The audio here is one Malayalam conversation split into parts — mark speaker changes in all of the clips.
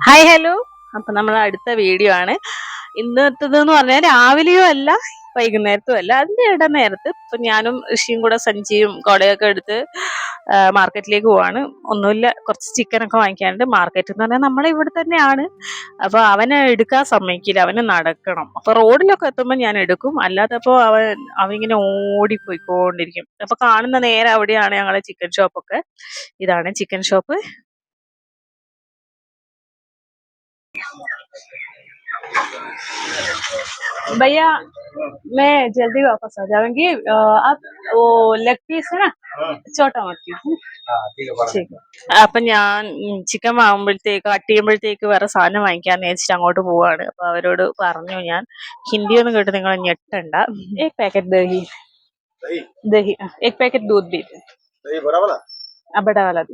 Speaker 1: ഹായ് ഹലോ അപ്പൊ നമ്മൾ അടുത്ത വീഡിയോ ആണ്. ഇന്നത്തേത് എന്ന് പറഞ്ഞാൽ രാവിലെയോ അല്ല വൈകുന്നേരത്തും അല്ല അതിന്റെ ഇട നേരത്ത് ഇപ്പൊ ഞാനും ഋഷിയും കൂടെ സഞ്ചിയും കൊടയൊക്കെ എടുത്ത് മാർക്കറ്റിലേക്ക് പോവാണ്. ഒന്നുമില്ല കുറച്ച് ചിക്കൻ ഒക്കെ വാങ്ങിക്കാനുണ്ട്. മാർക്കറ്റ് എന്ന് പറഞ്ഞാൽ നമ്മളെ ഇവിടെ തന്നെയാണ്. അപ്പൊ അവനെ എടുക്കാൻ സമ്മതിക്കില്ല അവന് നടക്കണം. അപ്പൊ റോഡിലൊക്കെ എത്തുമ്പോൾ ഞാൻ എടുക്കും. അല്ലാത്തപ്പോ അവൻ അവനിങ്ങനെ ഓടിപ്പോയിക്കൊണ്ടിരിക്കും. അപ്പൊ കാണുന്ന നേരെ അവിടെയാണ് ഞങ്ങളെ ചിക്കൻ ഷോപ്പൊക്കെ ഇതാണ് ചിക്കൻ ഷോപ്പ് भैया मैं जल्दी वापस आ जाऊंगी। आप वो ലെഗ് പീസ് ആണ് ചോട്ട മത്തി ठीक അപ്പൊ ഞാൻ ചിക്കൻ വാങ്ങുമ്പോഴത്തേക്ക് കട്ട് ചെയ്യുമ്പോഴത്തേക്ക് വേറെ സാധനം വാങ്ങിക്കാൻ വെച്ചിട്ട് അങ്ങോട്ട് പോവാണ്. അപ്പൊ അവരോട് പറഞ്ഞു ഞാൻ ഹിന്ദി ഒന്നും കേട്ട് നിങ്ങൾ ഞെട്ടണ്ട. ഏക് പാക്കറ്റ് ദഹി.
Speaker 2: ദഹി? ഏക് പാക്കറ്റ്
Speaker 1: ദൂത് ബീറ്റ് അബഡവാല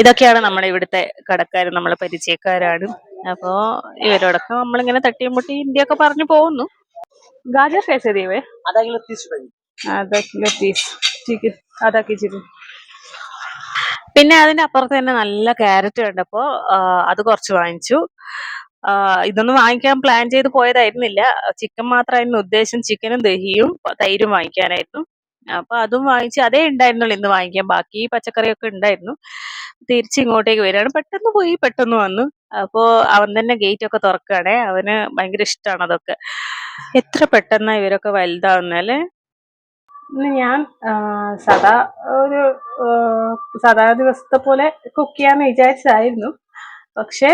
Speaker 1: ഇതൊക്കെയാണ് നമ്മുടെ ഇവിടുത്തെ കടക്കാർ നമ്മളെ പരിചയക്കാരാണ്. അപ്പോ ഇവരോടൊക്കെ നമ്മളിങ്ങനെ തട്ടിയും മുട്ടി ഹിന്ദിയൊക്കെ പറഞ്ഞു പോകുന്നു ഗാജർ कैसे दिए हुए
Speaker 2: आधा किलो तीस रुपए
Speaker 1: आधा किलो പീസ് ठीक है आधा के जी दो. പിന്നെ അതിന്റെ അപ്പുറത്ത് തന്നെ നല്ല ക്യാരറ്റ് കണ്ടപ്പോ ആ, അത് കുറച്ച് വാങ്ങിച്ചു ആ, ഇതൊന്നും വാങ്ങിക്കാൻ പ്ലാൻ ചെയ്ത് പോയതായിരുന്നില്ല ചിക്കൻ മാത്രമായിരുന്നു ഉദ്ദേശം ചിക്കനും ദഹിയും തൈരും വാങ്ങിക്കാനായിരുന്നു അപ്പൊ അതും വാങ്ങിച്ച് അതേ ഉണ്ടായിരുന്നുള്ളൂ ഇന്ന് വാങ്ങിക്കാൻ ബാക്കി പച്ചക്കറിയൊക്കെ ഉണ്ടായിരുന്നു തിരിച്ച് ഇങ്ങോട്ടേക്ക് വരികയാണ് പെട്ടെന്ന് പോയി പെട്ടെന്ന് വന്നു അപ്പോ അവൻ തന്നെ ഗേറ്റ് ഒക്കെ തുറക്കുകയാണേ അവന് ഭയങ്കര ഇഷ്ടമാണ് അതൊക്കെ. എത്ര പെട്ടെന്നാ ഇവരൊക്കെ വലുതാവുന്നല്ലേ ഞാൻ സദാ ഒരു സദാ ദിവസത്തെ പോലെ കുക്ക് ചെയ്യാന്ന് വിചാരിച്ചതായിരുന്നു. പക്ഷേ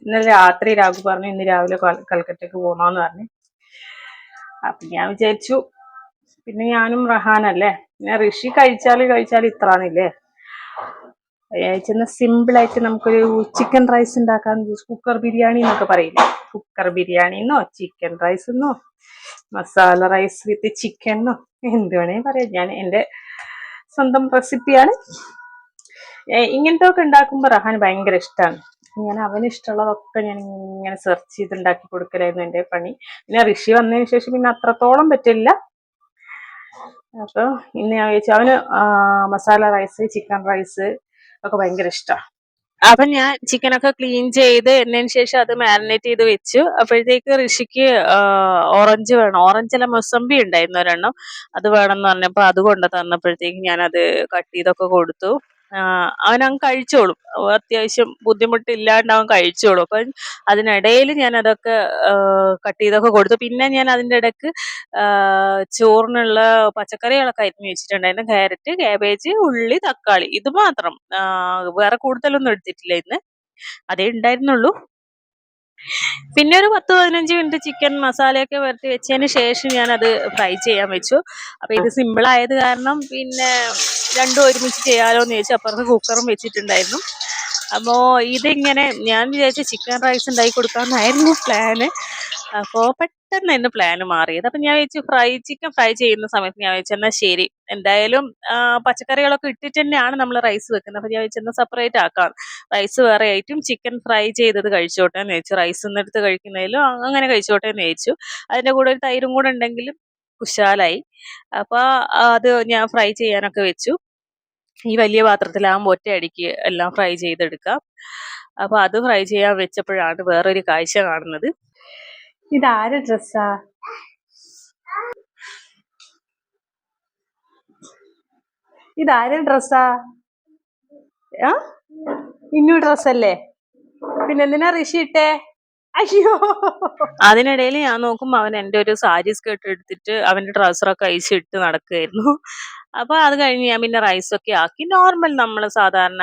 Speaker 1: ഇന്നലെ രാത്രി രാഘു പറഞ്ഞു ഇന്ന് രാവിലെ കൽ- കൽക്കട്ടയ്ക്ക് പോകണമെന്ന് പറഞ്ഞു. അപ്പൊ ഞാൻ വിചാരിച്ചു പിന്നെ ഞാനും റഹാനല്ലേ? പിന്നെ ഋഷി കഴിച്ചാൽ കഴിച്ചാൽ ഇത്രാന്നില്ലേ? വിചാരിച്ചെന്ന് സിമ്പിളായിട്ട് നമുക്കൊരു ചിക്കൻ റൈസ് ഉണ്ടാക്കാൻ കുക്കർ ബിരിയാണി എന്നൊക്കെ പറയില്ലേ? കുക്കർ ബിരിയാണി എന്നോ ചിക്കൻ റൈസ് എന്നോ മസാല റൈസ് വിത്ത് ചിക്കൻ എന്നോ എന്ത് വേണേലും പറയാം. ഞാൻ എന്റെ സ്വന്തം റെസിപ്പിയാണ് ഇങ്ങനത്തെ ഒക്കെ ഉണ്ടാക്കുമ്പോൾ റഹാൻ ഭയങ്കര ഇഷ്ടമാണ് ഞാൻ അവന് ഇഷ്ടമുള്ളതൊക്കെ ഞാൻ ഇങ്ങനെ സെർച്ച് ചെയ്ത് ഉണ്ടാക്കി കൊടുക്കലായിരുന്നു എന്റെ പണി. പിന്നെ ഋഷി വന്നതിന് ശേഷം പിന്നെ അത്രത്തോളം പറ്റില്ല. അപ്പൊ ഇന്ന് ഞാൻ ചോദിച്ചു അവന് മസാല റൈസ് ചിക്കൻ റൈസ് ഒക്കെ ഭയങ്കര ഇഷ്ടമാണ് അപ്പൊ ഞാൻ ചിക്കനൊക്കെ ക്ലീൻ ചെയ്ത് എന്നതിന് ശേഷം അത് മാരിനേറ്റ് ചെയ്ത് വെച്ചു. അപ്പോഴത്തേക്ക് ഋഷിക്ക് ഓറഞ്ച് വേണം. ഓറഞ്ച് അല്ല മൊസമ്പി ഉണ്ടായിരുന്നു ഒരെണ്ണം. അത് വേണം എന്ന് പറഞ്ഞപ്പോ അത് കൊണ്ട് തന്നപ്പോഴത്തേക്ക് ഞാൻ അത് കട്ട് ചെയ്തൊക്കെ കൊടുത്തു. അവൻ അങ്ങ് കഴിച്ചോളും. അത്യാവശ്യം ബുദ്ധിമുട്ടില്ലാണ്ട് അവൻ കഴിച്ചോളും. അപ്പം അതിനിടയിൽ ഞാൻ അതൊക്കെ കട്ട് ചെയ്തൊക്കെ കൊടുത്തു. പിന്നെ ഞാൻ അതിന്റെ ഇടയ്ക്ക് ചോറിനുള്ള പച്ചക്കറികളൊക്കെ അരിഞ്ഞു വെച്ചിട്ടുണ്ടായിരുന്നു. ക്യാരറ്റ് ക്യാബേജ് ഉള്ളി തക്കാളി. ഇത് മാത്രം. വേറെ കൂടുതലൊന്നും എടുത്തിട്ടില്ല ഇന്ന്. അതേ ഉണ്ടായിരുന്നുള്ളൂ. പിന്നെ ഒരു പത്ത് പതിനഞ്ച് മിനിറ്റ് ചിക്കൻ മസാലയൊക്കെ വരട്ടി വെച്ചതിന് ശേഷം ഞാൻ അത് ഫ്രൈ ചെയ്യാൻ വെച്ചു. അപ്പൊ ഇത് സിമ്പിൾ ആയത് കാരണം പിന്നെ രണ്ടും ഒരുമിച്ച് ചെയ്യാലോ എന്ന് ചോദിച്ചു. അപ്പുറത്ത് കുക്കറും വെച്ചിട്ടുണ്ടായിരുന്നു. അപ്പോ ഇതിങ്ങനെ ഞാൻ വിചാരിച്ച ചിക്കൻ റൈസ് ഉണ്ടാക്കി കൊടുക്കാമെന്നായിരുന്നു പ്ലാന് അപ്പോ എന്റെ പ്ലാൻ മാറിയത്. അപ്പൊ ഞാൻ വെച്ച് ഫ്രൈ ചിക്കൻ ഫ്രൈ ചെയ്യുന്ന സമയത്ത് ഞാൻ വിചാരിച്ചു എന്നാ ശരി. എന്തായാലും പച്ചക്കറികളൊക്കെ ഇട്ടിട്ട് തന്നെയാണ് നമ്മൾ റൈസ് വെക്കുന്നത്. അപ്പൊ ഞാൻ വിചാരിച്ചു എന്നാ സെപ്പറേറ്റ് ആക്കാം. റൈസ് വേറെ ആയിട്ടും ചിക്കൻ ഫ്രൈ ചെയ്തത് കഴിച്ചോട്ടെ എന്ന് വെച്ചു റൈസ് ഒന്നെടുത്ത് കഴിക്കുന്നതിലും അങ്ങനെ കഴിച്ചോട്ടെ എന്ന് ചോദിച്ചു അതിന്റെ കൂടെ ഒരു തൈരും കൂടെ ഉണ്ടെങ്കിലും കുശാലായി. അപ്പൊ അത് ഞാൻ ഫ്രൈ ചെയ്യാനൊക്കെ വെച്ചു. ഈ വലിയ പാത്രത്തിലാകുമ്പോൾ ഒറ്റയടിക്ക് എല്ലാം ഫ്രൈ ചെയ്തെടുക്കാം. അപ്പൊ അത് ഫ്രൈ ചെയ്യാൻ വെച്ചപ്പോഴാണ് വേറൊരു കാഴ്ച കാണുന്നത്. ഇത് ആരെ ഡ്രസ്സാ? ഇതാരെ ഡ്രസ്സാ? ആ? ഇന്നു ഡ്രസ്സല്ലേ? പിന്നെ എന്തിനാ ഋഷി ഇട്ടേ? അയ്യോ. അതിനിടയിൽ ഞാൻ നോക്കുമ്പോ അവൻ എന്റെ ഒരു സാരി സ്കേർട്ട് എടുത്തിട്ട് അവന്റെ ട്രൗസറൊക്കെ അയച്ചിട്ട് നടക്കുകയായിരുന്നു അപ്പൊ അത് കഴിഞ്ഞ് ഞാൻ പിന്നെ റൈസ് ഒക്കെ ആക്കി. നോർമൽ നമ്മൾ സാധാരണ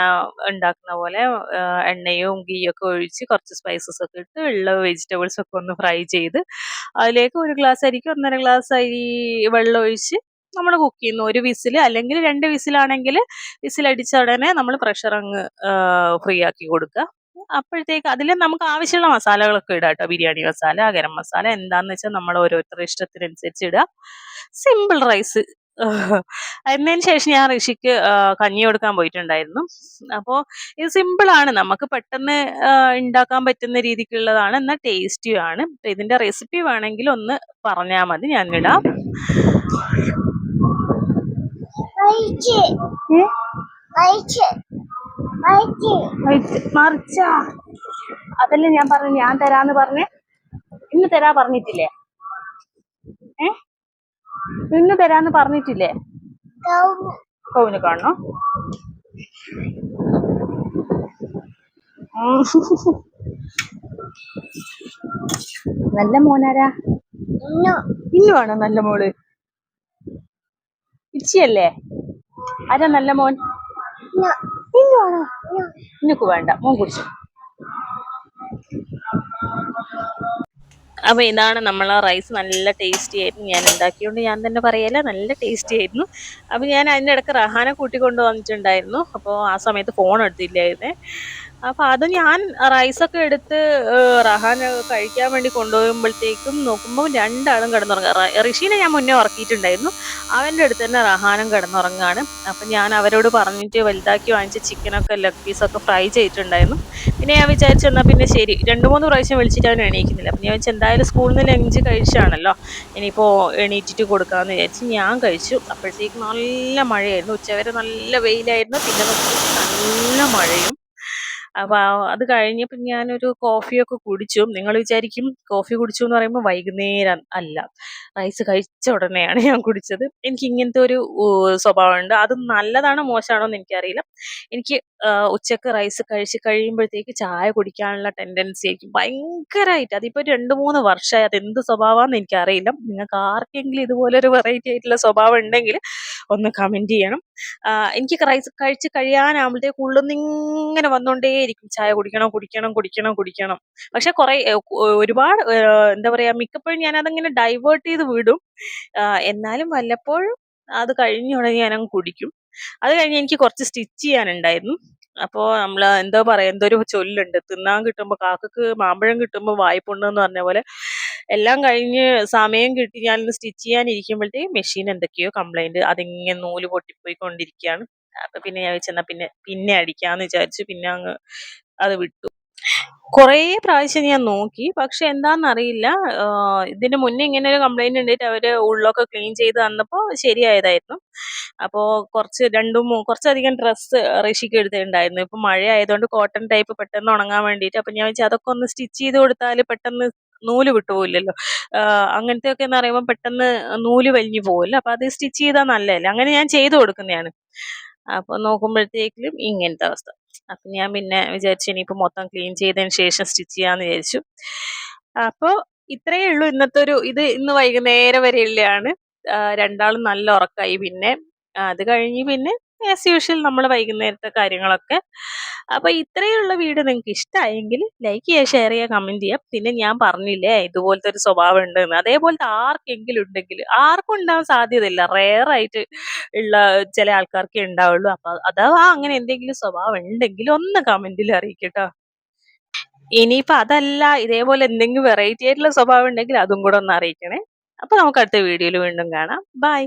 Speaker 1: ഉണ്ടാക്കുന്ന പോലെ എണ്ണയും ഗീയൊക്കെ ഒഴിച്ച് കുറച്ച് സ്പൈസസ് ഒക്കെ ഇട്ട് ഉള്ള വെജിറ്റബിൾസ് ഒക്കെ ഒന്ന് ഫ്രൈ ചെയ്ത് അതിലേക്ക് ഒരു ഗ്ലാസ് അരിക്ക് ഒന്നര ഗ്ലാസ് അരി വെള്ളം ഒഴിച്ച് നമ്മൾ കുക്ക് ചെയ്യുന്നു. ഒരു വിസിൽ അല്ലെങ്കിൽ രണ്ട് വിസിലാണെങ്കിൽ വിസിലടിച്ച ഉടനെ നമ്മൾ പ്രഷർ അങ്ങ് ഫ്രീ ആക്കി കൊടുക്കുക. അപ്പോഴത്തേക്ക് അതിൽ നമുക്ക് ആവശ്യമുള്ള മസാലകളൊക്കെ ഇടാം കേട്ടോ ബിരിയാണി മസാല ഗരം മസാല എന്താന്ന് വെച്ചാൽ നമ്മൾ ഓരോരുത്തരുടെ ഇഷ്ടത്തിനനുസരിച്ച് ഇടുക സിമ്പിൾ റൈസ്. എന്നതിന് ശേഷം ഞാൻ ഋഷിക്ക് കഞ്ഞി കൊടുക്കാൻ പോയിട്ടുണ്ടായിരുന്നു. അപ്പോൾ ഇത് സിമ്പിളാണ് നമുക്ക് പെട്ടെന്ന് ഉണ്ടാക്കാൻ പറ്റുന്ന രീതിക്കുള്ളതാണ്. എന്നാൽ ടേസ്റ്റിയും ആണ്. അപ്പൊ ഇതിന്റെ റെസിപ്പി വേണമെങ്കിൽ ഒന്ന് പറഞ്ഞാൽ മതി. ഞാൻ ഇടാം.
Speaker 3: കഴിച്ച്
Speaker 1: ഏ?
Speaker 3: കഴിച്ച്
Speaker 1: മറിച്ചാ. അതല്ല ഞാൻ പറഞ്ഞു. ഞാൻ തരാന്ന് പറഞ്ഞ് ഇന്ന് തരാ പറഞ്ഞിട്ടില്ലേ? ഏ? ഇന്ന് തരാന്ന് പറഞ്ഞിട്ടില്ലേ? കൗന് കാണണോ. നല്ല മോനാരാ? ഇന്നു. ഇന്നുവാണോ നല്ല മോൾ? ഇച്ചിയല്ലേ? ആരാ നല്ല മോൻ? ഇന്നുവാണോ ഇന്നുക്ക് വേണ്ട. മോൻ കുടിച്ചു. അപ്പൊ ഇതാണ് നമ്മളെ റൈസ് നല്ല ടേസ്റ്റി ആയിരുന്നു. ഞാൻ ഉണ്ടാക്കിയോണ്ട് ഞാൻ തന്നെ പറയല നല്ല ടേസ്റ്റി ആയിരുന്നു. അപ്പൊ ഞാൻ അതിന്റെ ഇടയ്ക്ക് റഹാനെ കൂട്ടിക്കൊണ്ട് വന്നിട്ടുണ്ടായിരുന്നു അപ്പോൾ ആ സമയത്ത് ഫോൺ എടുത്തില്ലായിരുന്നേ. അപ്പൊ അത് ഞാൻ റൈസൊക്കെ എടുത്ത് റഹാൻ കഴിക്കാൻ വേണ്ടി കൊണ്ടുപോകുമ്പോഴത്തേക്കും നോക്കുമ്പോൾ രണ്ടാളും കിടന്നുറങ്ങുക. ഋഷീനെ ഞാൻ മുന്നേ ഉറക്കിയിട്ടുണ്ടായിരുന്നു. അവന്റെ അടുത്ത് തന്നെ റഹാനും കിടന്നുറങ്ങാണ് അപ്പം ഞാൻ അവരോട് പറഞ്ഞിട്ട് വലുതാക്കി വാങ്ങിച്ച ചിക്കനൊക്കെ ലെഗ് പീസൊക്കെ ഫ്രൈ ചെയ്തിട്ടുണ്ടായിരുന്നു. പിന്നെ ഞാൻ വിചാരിച്ചു എന്നാൽ പിന്നെ ശരി. രണ്ട് മൂന്ന് പ്രാവശ്യം വിളിച്ചിട്ട് അവൻ എണീക്കുന്നില്ല. അപ്പം ഞാൻ വെച്ചാൽ എന്തായാലും സ്കൂളിൽ നിന്ന് ലഞ്ച് കഴിച്ചാണല്ലോ. ഇനിയിപ്പോൾ എണീറ്റിട്ട് കൊടുക്കാമെന്ന് വിചാരിച്ച് ഞാൻ കഴിച്ചു. അപ്പോഴത്തേക്ക് നല്ല മഴയായിരുന്നു. ഉച്ചവരെ നല്ല വെയിലായിരുന്നു. പിന്നെ നല്ല മഴയും. അപ്പോൾ അത് കഴിഞ്ഞപ്പോൾ ഞാനൊരു കോഫിയൊക്കെ കുടിച്ചു. നിങ്ങൾ വിചാരിക്കും കോഫി കുടിച്ചു എന്ന് പറയുമ്പോൾ വൈകുന്നേരം അല്ല. റൈസ് കഴിച്ച ഉടനെയാണ് ഞാൻ കുടിച്ചത്. എനിക്ക് ഇങ്ങനത്തെ ഒരു സ്വഭാവമുണ്ട്. അത് നല്ലതാണോ മോശമാണോ എന്ന് എനിക്കറിയില്ല. എനിക്ക് ഉച്ചയ്ക്ക് റൈസ് കഴിച്ച് കഴിയുമ്പോഴത്തേക്ക് ചായ കുടിക്കാനുള്ള ടെൻഡൻസി ആയിരിക്കും. ഭയങ്കരമായിട്ട് അതിപ്പോൾ രണ്ട് മൂന്ന് വർഷമായി. അത് എന്ത് സ്വഭാവമാണെന്ന് എനിക്കറിയില്ല. നിങ്ങൾക്ക് ആർക്കെങ്കിലും ഇതുപോലൊരു വെറൈറ്റി ആയിട്ടുള്ള സ്വഭാവം ഉണ്ടെങ്കിൽ ഒന്ന് കമന്റ് ചെയ്യണം. എനിക്ക് കഴിച്ച് കഴിയാനാകുമ്പോഴത്തേക്ക് ഉള്ളിൽ നിന്ന് ഇങ്ങനെ വന്നുകൊണ്ടേയിരിക്കും ചായ കുടിക്കണം കുടിക്കണം കുടിക്കണം കുടിക്കണം. പക്ഷെ കുറെ ഒരുപാട് എന്താ പറയാ മിക്കപ്പോഴും ഞാൻ അതങ്ങനെ ഡൈവേർട്ട് ചെയ്ത് വിടും. എന്നാലും വല്ലപ്പോഴും അത് കഴിഞ്ഞ ഉടനെ ഞാൻ അങ്ങ് കുടിക്കും. അത് കഴിഞ്ഞ് എനിക്ക് കുറച്ച് സ്റ്റിച്ച് ചെയ്യാനുണ്ടായിരുന്നു. അപ്പോൾ നമ്മൾ എന്തോ പറയാ എന്തോ ഒരു ചൊല്ലുണ്ട്. തിന്നാൻ കിട്ടുമ്പോൾ കാക്കക്ക് മാമ്പഴം കിട്ടുമ്പോൾ വായ്പുണ്ടെന്ന് പറഞ്ഞ പോലെ എല്ലാം കഴിഞ്ഞ് സമയം കിട്ടി ഞാൻ സ്റ്റിച്ച് ചെയ്യാനിരിക്കുമ്പോഴത്തേക്ക് മെഷീൻ എന്തൊക്കെയോ കംപ്ലൈന്റ് അതിങ്ങനെ നൂൽ പൊട്ടിപ്പോയിക്കൊണ്ടിരിക്കുകയാണ്. അപ്പൊ പിന്നെ ഞാൻ വെച്ചെന്നാ പിന്നെ പിന്നെ അടിക്കാന്ന് വിചാരിച്ചു പിന്നെ അങ്ങ് അത് വിട്ടു. കുറേ പ്രാവശ്യം ഞാൻ നോക്കി പക്ഷെ എന്താണെന്നറിയില്ല ഇതിന് മുന്നേ ഇങ്ങനെ ഒരു കംപ്ലൈന്റ് ഉണ്ടായിട്ട് അവർ ഉള്ളൊക്കെ ക്ലീൻ ചെയ്ത് തന്നപ്പോൾ ശരിയായതായിരുന്നു. അപ്പോൾ കുറച്ച് രണ്ടും കുറച്ചധികം ഡ്രസ്സ് ഋഷിക്ക് എടുത്തിട്ടുണ്ടായിരുന്നു. ഇപ്പൊ മഴ ആയതുകൊണ്ട് കോട്ടൺ ടൈപ്പ് പെട്ടെന്ന് ഉണങ്ങാൻ വേണ്ടിയിട്ട്. അപ്പൊ ഞാൻ വെച്ചാൽ അതൊക്കെ ഒന്ന് സ്റ്റിച്ച് ചെയ്ത് കൊടുത്താൽ പെട്ടെന്ന് നൂൽ വിട്ടുപോയില്ലല്ലോ അങ്ങനത്തെ ഒക്കെ എന്ന് പറയുമ്പോൾ പെട്ടെന്ന് നൂൽ വലിഞ്ഞു പോകുമല്ലോ അപ്പൊ അത് സ്റ്റിച്ച് ചെയ്താൽ നല്ലതല്ലേ? അങ്ങനെ ഞാൻ ചെയ്തു കൊടുക്കുന്നതാണ്. അപ്പൊ നോക്കുമ്പോഴത്തേക്കും ഇങ്ങനത്തെ അവസ്ഥ. അപ്പൊ ഞാൻ പിന്നെ വിചാരിച്ചു ഇനിയിപ്പോ മൊത്തം ക്ലീൻ ചെയ്തതിന് ശേഷം സ്റ്റിച്ച് ചെയ്യാന്ന് വിചാരിച്ചു. അപ്പൊ ഇത്രയേ ഉള്ളൂ ഇന്നത്തെ ഒരു ഇത്. ഇന്ന് വൈകുന്നേരം വരെയുള്ളതാണ്. രണ്ടാളും നല്ല ഉറക്കായി പിന്നെ. അത് കഴിഞ്ഞ് പിന്നെ ആസ് യൂഷ്വൽ നമ്മൾ വൈകുന്നേരത്തെ കാര്യങ്ങളൊക്കെ. അപ്പൊ ഇത്രയുള്ള വീഡിയോ നിങ്ങൾക്ക് ഇഷ്ടമായെങ്കിൽ ലൈക്ക് ചെയ്യുക ഷെയർ ചെയ്യുക കമന്റ് ചെയ്യുക. പിന്നെ ഞാൻ പറഞ്ഞില്ലേ ഇതുപോലത്തെ ഒരു സ്വഭാവം ഉണ്ടെന്ന് അതേപോലത്തെ ആർക്കെങ്കിലും ഉണ്ടെങ്കിൽ ആർക്കും ഉണ്ടാവാൻ സാധ്യതയില്ല. റെയർ ആയിട്ട് ഉള്ള ചില ആൾക്കാർക്കേ ഉണ്ടാവുള്ളൂ. അപ്പൊ അഥവാ അങ്ങനെ എന്തെങ്കിലും സ്വഭാവം ഉണ്ടെങ്കിൽ ഒന്ന് കമന്റിൽ അറിയിക്കട്ടോ. ഇനിയിപ്പൊ അതല്ല ഇതേപോലെ എന്തെങ്കിലും വെറൈറ്റി ആയിട്ടുള്ള സ്വഭാവം ഉണ്ടെങ്കിൽ അതും കൂടെ ഒന്ന് അറിയിക്കണേ. അപ്പൊ നമുക്ക് അടുത്ത വീഡിയോയിൽ വീണ്ടും കാണാം. ബൈ